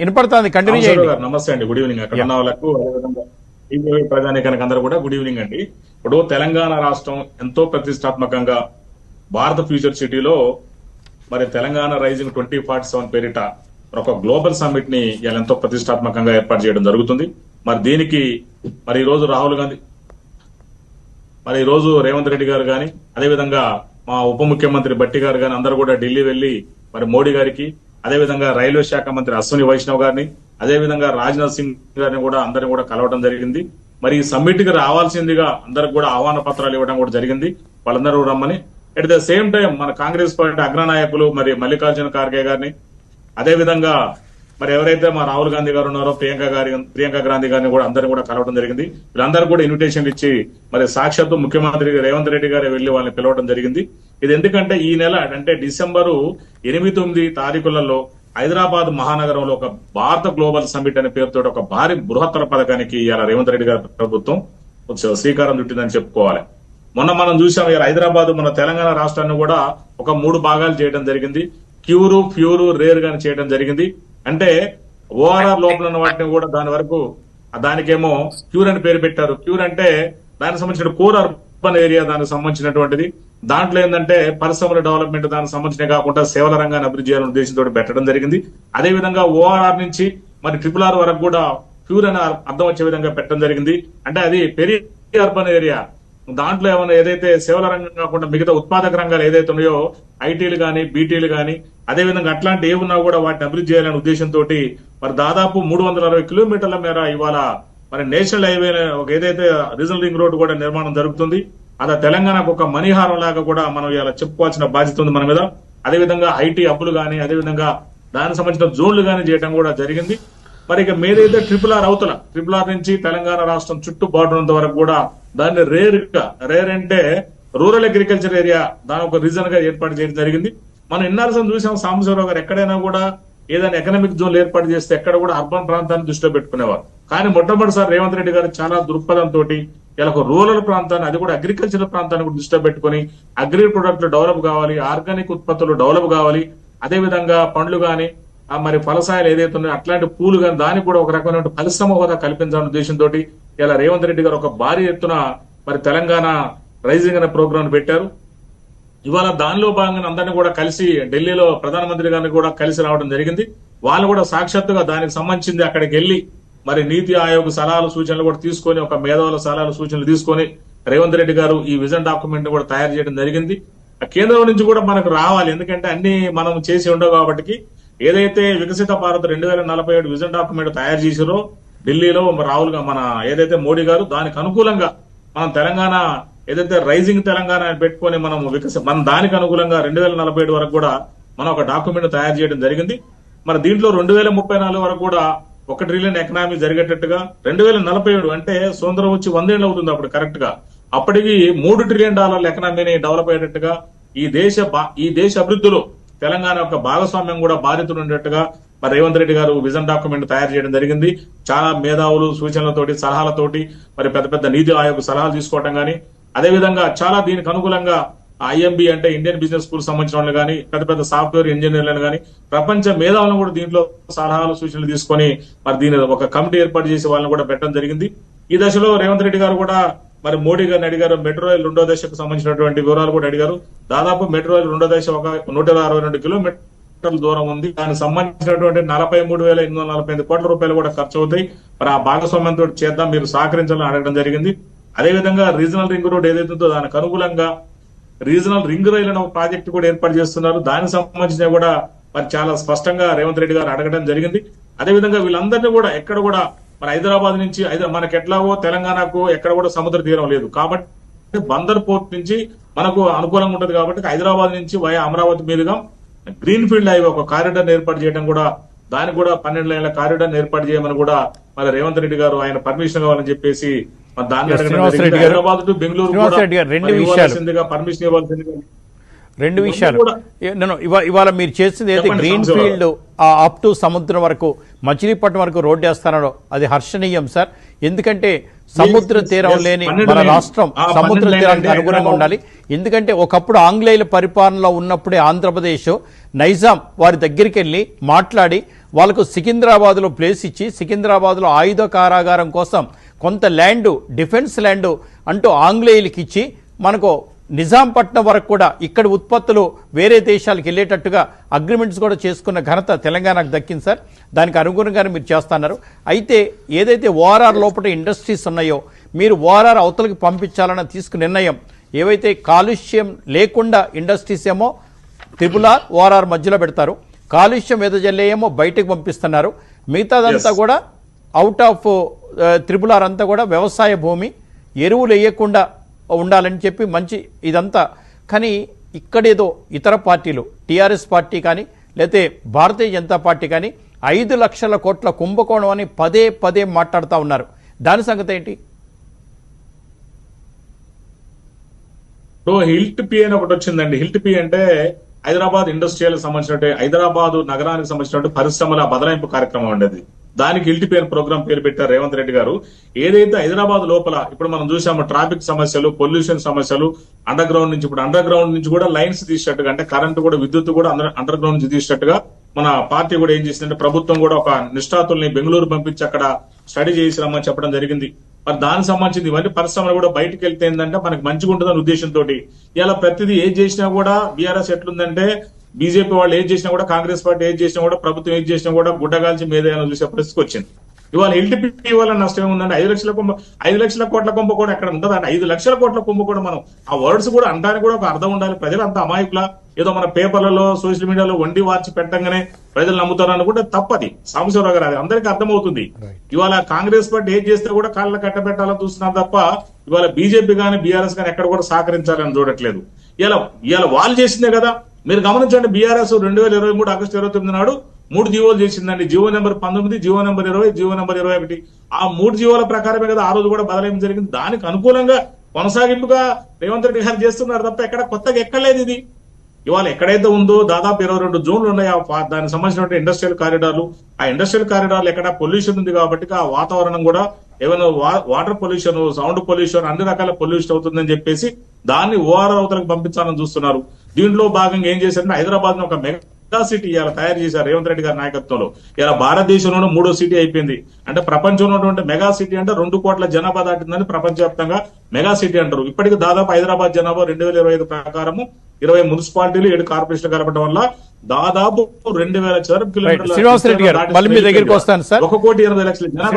వినపడుతుంది కంటిన్యూ చేయండి. నమస్తే అండి గుడ్ ఈవినింగ్. అక్కడ ఉన్న వాళ్ళకు ప్రజానికానికి అందరూ కూడా గుడ్ ఈవినింగ్ అండి. ఇప్పుడు తెలంగాణ రాష్ట్రం ఎంతో ప్రతిష్టాత్మకంగా భారత ఫ్యూచర్ సిటీలో మరి Telangana rising twenty forty seven పేరిట ఒక గ్లోబల్ సమ్మిట్ని ఇవాళ ఎంతో ప్రతిష్టాత్మకంగా ఏర్పాటు చేయడం జరుగుతుంది. మరి దీనికి మరి ఈ రోజు రాహుల్ గాంధీ మరి ఈ రోజు రేవంత్ రెడ్డి గారు గాని అదేవిధంగా మా ఉప ముఖ్యమంత్రి బట్టి గారు గాని అందరూ కూడా ఢిల్లీ వెళ్ళి మరి మోడీ గారికి అదేవిధంగా రైల్వే శాఖ మంత్రి అశ్విని వైష్ణవ్ గారిని అదేవిధంగా రాజ్నాథ్ సింగ్ గారిని కూడా అందరిని కూడా కలవడం జరిగింది. మరి సమ్మిట్కి రావాల్సిందిగా అందరికి కూడా ఆహ్వాన పత్రాలు ఇవ్వడం కూడా జరిగింది. వాళ్ళందరూ రమ్మని. అట్ ద సేమ్ టైం మన కాంగ్రెస్ పార్టీ అగ్రనాయకులు మరి మల్లికార్జున ఖార్గే గారిని అదేవిధంగా మరి ఎవరైతే మా రాహుల్ గాంధీ గారు ఉన్నారో ప్రియాంక గారి ప్రియాంక గాంధీ గారిని కూడా అందరిని కూడా కలవడం జరిగింది. వీళ్ళందరూ కూడా ఇన్విటేషన్ ఇచ్చి మరి సాక్షాత్తు ముఖ్యమంత్రి రేవంత్ రెడ్డి గారు వెళ్ళి వాళ్ళని పిలవడం జరిగింది. ఇది ఎందుకంటే ఈ నెల అంటే డిసెంబరు ఎనిమిది తొమ్మిది తారీఖులలో హైదరాబాద్ మహానగరంలో ఒక భారత గ్లోబల్ సమ్మిట్ అనే పేరుతో ఒక భారీ బృహత్తర పథకానికి ఇవాళ రేవంత్ రెడ్డి గారి ప్రభుత్వం శ్రీకారం చుట్టిందని చెప్పుకోవాలి. మొన్న మనం చూసాం హైదరాబాద్ మన తెలంగాణ రాష్ట్రాన్ని కూడా ఒక మూడు భాగాలు చేయడం జరిగింది. క్యూరు ఫ్యూరు రేర్ గాని చేయడం జరిగింది. అంటే ఓఆర్ఆర్ లోపల ఉన్న వాటిని కూడా దాని వరకు దానికేమో క్యూర్ అని పేరు పెట్టారు. క్యూర్ అంటే దానికి సంబంధించిన కోర్ అర్బన్ ఏరియా దానికి సంబంధించినటువంటిది. దాంట్లో ఏంటంటే పరిశ్రమల డెవలప్మెంట్ దానికి సంబంధించిన కాకుండా సేవల రంగాన్ని అభివృద్ధి చేయాలనే ఉద్దేశంతో పెట్టడం జరిగింది. అదే విధంగా ఓఆర్ఆర్ నుంచి మరి ట్రిపుల్ ఆర్ వరకు కూడా క్యూర్ అని అర్థం వచ్చే విధంగా పెట్టడం జరిగింది. అంటే అది పెరి అర్బన్ ఏరియా. దాంట్లో ఏమైనా ఏదైతే సేవల రంగం కాకుండా మిగతా ఉత్పాదక రంగాలు ఏదైతే ఉన్నాయో ఐటీలు కానీ బీటీలు కానీ అదే విధంగా అట్లాంటి ఏమున్నా కూడా వాటిని అభివృద్ధి చేయాలనే ఉద్దేశంతో మరి దాదాపు మూడు వందల అరవై కిలోమీటర్ల మేర ఇవాళ మరి నేషనల్ హైవే ఒక ఏదైతే రీజనల్ రింగ్ రోడ్ కూడా నిర్మాణం జరుగుతుంది అది తెలంగాణకు ఒక మణిహారం లాగా కూడా మనం ఇలా చెప్పుకోవాల్సిన బాధ్యత ఉంది మన మీద. అదే విధంగా ఐటీ అప్పులు కానీ అదే విధంగా దానికి సంబంధించిన జోన్లు కానీ చేయడం కూడా జరిగింది. మరి ఇక మీదైతే ట్రిపుల్ ఆర్ అవతల. ట్రిపుల్ ఆర్ నుంచి తెలంగాణ రాష్ట్రం చుట్టూ బార్డర్ ఉన్నంత వరకు కూడా దాన్ని రేర్గా రేర్ అంటే రూరల్ అగ్రికల్చర్ ఏరియా దాని ఒక రీజన్గా ఏర్పాటు చేయడం జరిగింది. మనం ఎన్నాల్సిన చూసాం సాంబశివరావు గారు ఎక్కడైనా కూడా ఏదైనా ఎకనామిక్ జోన్లు ఏర్పాటు చేస్తే ఎక్కడ కూడా అర్బన్ ప్రాంతాన్ని దృష్టిలో పెట్టుకునేవారు. కానీ మొట్టమొదటిసారి రేవంత్ రెడ్డి గారు చాలా దృక్పథంతో ఇలా ఒక రూరల్ ప్రాంతాన్ని అది కూడా అగ్రికల్చర్ ప్రాంతాన్ని కూడా దృష్టిలో పెట్టుకుని అగ్రి ప్రొడక్ట్లు డెవలప్ కావాలి ఆర్గానిక్ ఉత్పత్తులు డెవలప్ కావాలి. అదే విధంగా పండ్లు కానీ మరి ఫలసాయాలు ఏదైతే ఉన్నాయో అట్లాంటి పూలు కానీ దానికి కూడా ఒక రకమైన పరిశ్రమ హోదా కల్పించాలనే ఉద్దేశంతో ఇలా రేవంత్ రెడ్డి గారు ఒక భారీ ఎత్తున మరి తెలంగాణ రైజింగ్ అనే ప్రోగ్రామ్ పెట్టారు. ఇవాళ దానిలో భాగంగా అందరినీ కూడా కలిసి ఢిల్లీలో ప్రధానమంత్రి గారిని కూడా కలిసి రావడం జరిగింది. వాళ్ళు కూడా సాక్షాత్తుగా దానికి సంబంధించింది అక్కడికి వెళ్ళి మరి నీతి ఆయోగ్ సలహాలు సూచనలు కూడా తీసుకొని ఒక మేధావుల సలహాలు సూచనలు తీసుకొని రేవంత్ రెడ్డి గారు ఈ విజన్ డాక్యుమెంట్ కూడా తయారు చేయడం జరిగింది. ఆ కేంద్రం నుంచి కూడా మనకు రావాలి. ఎందుకంటే అన్ని మనం చేసి ఉండవు కాబట్టి ఏదైతే వికసిత భారత్ రెండు వేల నలభై ఏడు విజన్ డాక్యుమెంట్ తయారు చేసారో ఢిల్లీలో రాహుల్ మన ఏదైతే మోడీ గారు దానికి అనుకూలంగా మనం తెలంగాణ ఏదైతే రైజింగ్ తెలంగాణ అని పెట్టుకొని మనం వికస మన దానికి అనుకూలంగా రెండు వేల నలభై ఏడు వరకు కూడా మనం ఒక డాక్యుమెంట్ తయారు చేయడం జరిగింది. మరి దీంట్లో రెండు వేల ముప్పై నాలుగు వరకు కూడా ఒక ట్రిలియన్ ఎకనామీ జరిగేటట్టుగా రెండు వేల నలభై ఏడు అంటే స్వతంత్రం వచ్చి వందేళ్ళు అవుతుంది అప్పుడు కరెక్ట్గా. అప్పటికి మూడు ట్రిలియన్ డాలర్ల ఎకనామీని డెవలప్ అయ్యేటట్టుగా ఈ దేశ బా- ఈ దేశ అభివృద్ధిలో తెలంగాణ యొక్క భాగస్వామ్యం కూడా బాధితులు ఉండేట్టుగా మరి రేవంత్ రెడ్డి గారు విజన్ డాక్యుమెంట్ తయారు చేయడం జరిగింది. చాలా మేధావులు సూచనలతోటి సలహాలతోటి మరి పెద్ద పెద్ద నీతి ఆయోగ్ సలహాలు తీసుకోవటం గానీ అదే విధంగా చాలా దీనికి అనుకూలంగా ఐఎంబి అంటే ఇండియన్ బిజినెస్ స్కూల్ సంబంధించిన వాళ్ళు కానీ పెద్ద పెద్ద సాఫ్ట్వేర్ ఇంజనీర్లను కానీ ప్రపంచ మేధావులను కూడా దీంట్లో సలహాలు సూచనలు తీసుకొని మరి దీని ఒక కమిటీ ఏర్పాటు చేసి వాళ్ళని కూడా పెట్టడం జరిగింది. ఈ దశలో రేవంత్ రెడ్డి గారు కూడా మరి మోడీ గారిని అడిగారు మెట్రో రైల్ రెండో దశకు సంబంధించినటువంటి వివరాలు కూడా అడిగారు. దాదాపు మెట్రో రెండో దశ ఒక నూట అరవై రెండు కిలోమీటర్ల దూరం ఉంది. దానికి సంబంధించినటువంటి నలభై మూడు వేల ఎనిమిది వందల నలభై ఐదు కోట్ల రూపాయలు కూడా ఖర్చు అవుతాయి మరి ఆ భాగస్వామ్యంతో చేద్దాం మీరు సహకరించాలని అడగడం జరిగింది. అదే విధంగా రీజనల్ రింగ్ రోడ్ ఏదైతే ఉందో దానికి అనుకూలంగా రీజనల్ రింగ్ రైల్ అనే ఒక ప్రాజెక్ట్ కూడా ఏర్పాటు చేస్తున్నారు. దానికి సంబంధించిన కూడా మరి చాలా స్పష్టంగా రేవంత్ రెడ్డి గారు అడగడం జరిగింది. అదే విధంగా వీళ్ళందరినీ కూడా ఎక్కడ కూడా మరి హైదరాబాద్ నుంచి హైదరా- మనకి ఎట్లాగో తెలంగాణకు ఎక్కడ కూడా సముద్ర తీరం లేదు. కాబట్టి బందర్ పోర్ట్ నుంచి మనకు అనుకూలంగా ఉంటది కాబట్టి హైదరాబాద్ నుంచి వయా అమరావతి మీదుగా గ్రీన్ ఫీల్డ్ హైవే ఒక కారిడార్ ఏర్పాటు చేయడం కూడా దానికి కూడా పన్నెండు లైన్ల కారిడార్ ఏర్పాటు చేయమని కూడా మరి రేవంత్ రెడ్డి గారు ఆయన పర్మిషన్ కావాలని చెప్పేసి దాన్ని. హైదరాబాద్ టు బెంగళూరు కూడా పర్మిషన్ ఇవ్వాల్సిందిగా రెండు విషయాలు నేను ఇవా- ఇవాళ మీరు చేసింది అయితే గ్రీన్. ఫీల్డ్ అప్ టు సముద్రం వరకు మచిలీపట్నం వరకు రోడ్డు వేస్తారో అది హర్షణీయం సార్ ఎందుకంటే సముద్ర తీరం. లేని మన. రాష్ట్రం సముద్ర తీరానికి అనుగుణంగా ఉండాలి ఎందుకంటే ఒకప్పుడు ఆంగ్లేయుల పరిపాలనలో ఉన్నప్పుడే ఆంధ్రప్రదేశ్ నైజాం వారి దగ్గరికి వెళ్ళి మాట్లాడి వాళ్ళకు సికింద్రాబాద్లో ప్లేస్ ఇచ్చి సికింద్రాబాద్లో ఆయుధ కారాగారం కోసం కొంత ల్యాండ్ డిఫెన్స్ ల్యాండ్ అంటూ ఆంగ్లేయులకి ఇచ్చి మనకు నిజాంపట్నం వరకు కూడా ఇక్కడ ఉత్పత్తులు వేరే దేశాలకు వెళ్ళేటట్టుగా అగ్రిమెంట్స్ కూడా చేసుకున్న ఘనత తెలంగాణకు దక్కింది సార్. దానికి అనుగుణంగానే మీరు చేస్తున్నారు. అయితే ఏదైతే ఓఆర్ఆర్ లోపల ఇండస్ట్రీస్ ఉన్నాయో మీరు ఓఆర్ఆర్ అవతలకి పంపించాలని తీసుకున్న నిర్ణయం ఏవైతే కాలుష్యం లేకుండా ఇండస్ట్రీస్ ఏమో త్రిపుల్ ఆర్ ఓఆర్ఆర్ మధ్యలో పెడతారు కాలుష్యం ఏమో బయటకు పంపిస్తున్నారు మిగతాదంతా. కూడా అవుట్ ఆఫ్ త్రిపుల్ ఆర్ అంతా కూడా వ్యవసాయ భూమి ఎరువులు వేయకుండా ఉండాలని చెప్పి మంచి ఇదంతా. కానీ ఇక్కడేదో ఇతర పార్టీలు టీఆర్ఎస్ పార్టీ కానీ లేతే భారతీయ జనతా పార్టీ కానీ ఐదు లక్షల కోట్ల కుంభకోణం అని పదే పదే మాట్లాడుతూ ఉన్నారు. దాని సంగతి ఏంటి సో హిల్ట్ పి అని ఒకటి వచ్చిందండి. హిల్ట్ పి అంటే హైదరాబాద్ ఇండస్ట్రియల్ సంబంధించినట్టు హైదరాబాద్ నగరానికి సంబంధించినట్టు పరిశ్రమల బదలాయింపు కార్యక్రమం ఉండేది. దానికి హిల్ట్ పి అని ప్రోగ్రామ్ పేరు పెట్టారు రేవంత్ రెడ్డి గారు. ఏదైతే హైదరాబాద్ లోపల ఇప్పుడు మనం చూసాము ట్రాఫిక్ సమస్యలు పొల్యూషన్ సమస్యలు అండర్ గ్రౌండ్ నుంచి ఇప్పుడు అండర్ గ్రౌండ్ నుంచి కూడా లైన్స్ తీసేటట్టుగా అంటే కరెంట్ కూడా విద్యుత్ కూడా అండర్ గ్రౌండ్ నుంచి తీసేటట్టుగా మన పార్టీ కూడా ఏం చేసిందంటే ప్రభుత్వం కూడా ఒక నిష్ఠాతుల్ని బెంగళూరు పంపించి అక్కడ స్టడీ చేసి రమ్మని చెప్పడం జరిగింది. మరి దానికి సంబంధించింది ఇవన్నీ పరిశ్రమలు కూడా బయటకు వెళ్తే ఏంటంటే మనకి మంచిగా ఉంటుందనే ఉద్దేశంతో ఇలా ప్రతిదీ ఏం చేసినా కూడా బీఆర్ఎస్ ఎట్లుందంటే బీజేపీ వాళ్ళు ఏది చేసినా కూడా కాంగ్రెస్ పార్టీ ఏది చేసినా కూడా ప్రభుత్వం ఏం చేసినా కూడా గుడ్డగాల్చి మీద చూసే పరిస్థితికి వచ్చింది. ఇవాళ ఎల్టీపీ వల్ల నష్టం ఏముందంటే ఐదు లక్షల కుంభ ఐదు లక్షల కోట్ల కుంభ కూడా ఎక్కడ ఉంటుందండి ఐదు లక్షల కోట్ల కుంభ కూడా మనం ఆ వర్డ్స్ కూడా అంటానికి కూడా ఒక అర్థం ఉండాలి. ప్రజలు అంత అమాయకుల? ఏదో మన పేపర్లలో సోషల్ మీడియాలో వండి వార్చి పెట్టంగానే ప్రజలు నమ్ముతారు అనుకుంటే తప్పది. సాంబశివరావు గారు అది అందరికీ అర్థమవుతుంది. ఇవాళ కాంగ్రెస్ పార్టీ ఏం చేస్తే కూడా కాళ్ళ కట్టబెట్టాలని చూస్తున్నారు తప్ప ఇవాళ బీజేపీ గానీ బీఆర్ఎస్ గానీ ఎక్కడ కూడా సహకరించాలని చూడట్లేదు. ఇలా ఇవాళ వాళ్ళు చేసిందే కదా. మీరు గమనించండి బీఆర్ఎస్ రెండు వేల ఇరవై మూడు ఆగస్టు ఇరవై తొమ్మిది నాడు మూడు జీవోలు చేసిందండి. జీవో నెంబర్ పంతొమ్మిది జీవో నెంబర్ ఇరవై జీవో నెంబర్ ఇరవై ఒకటి. ఆ మూడు జీవోల ప్రకారమే కదా ఆ రోజు కూడా బదలాయింపు జరిగింది. దానికి అనుకూలంగా కొనసాగింపుగా రేవంత్ రెడ్డి గారు చేస్తున్నారు తప్ప ఎక్కడ కొత్తగా ఎక్కలేదు ఇది. ఇవాళ ఎక్కడైతే ఉందో దాదాపు ఇరవై రెండు జోన్లు ఉన్నాయి ఆ దానికి సంబంధించిన ఇండస్ట్రియల్ కారిడార్లు. ఆ ఇండస్ట్రియల్ కారిడార్లు ఎక్కడ పొల్యూషన్ ఉంది కాబట్టి ఆ వాతావరణం కూడా ఏమైనా వా- వాటర్ పొల్యూషన్ సౌండ్ పొల్యూషన్ అన్ని రకాల పొల్యూషన్ అవుతుందని చెప్పేసి దాన్ని ఓఆర్ఆర్ అవతలకు పంపించాలని చూస్తున్నారు. దీంట్లో భాగంగా ఏం చేశారంటే హైదరాబాద్ ఒక మెగా సిటీ ఇలా తయారు చేశారు రేవంత్ రెడ్డి గారి నాయకత్వంలో. ఇలా భారతదేశంలోనే మూడో సిటీ అయిపోయింది. అంటే ప్రపంచంలో ఉన్నటువంటి మెగా సిటీ అంటే రెండు కోట్ల జనాభా దాటిందని ప్రపంచవ్యాప్తంగా మెగా సిటీ అంటారు. ఇప్పటికి దాదాపు హైదరాబాద్ జనాభా రెండు వేల ఇరవై ఐదు ప్రకారము ఇరవై మున్సిపాలిటీలు ఏడు కార్పొరేషన్లు కలపడం వల్ల దాదాపు రెండు వేల చదరపు కిలోమీటర్ల మళ్ళీ మీ దగ్గరికి వస్తాను సార్. ఒక కోటి ఎనభై లక్షల జనాభా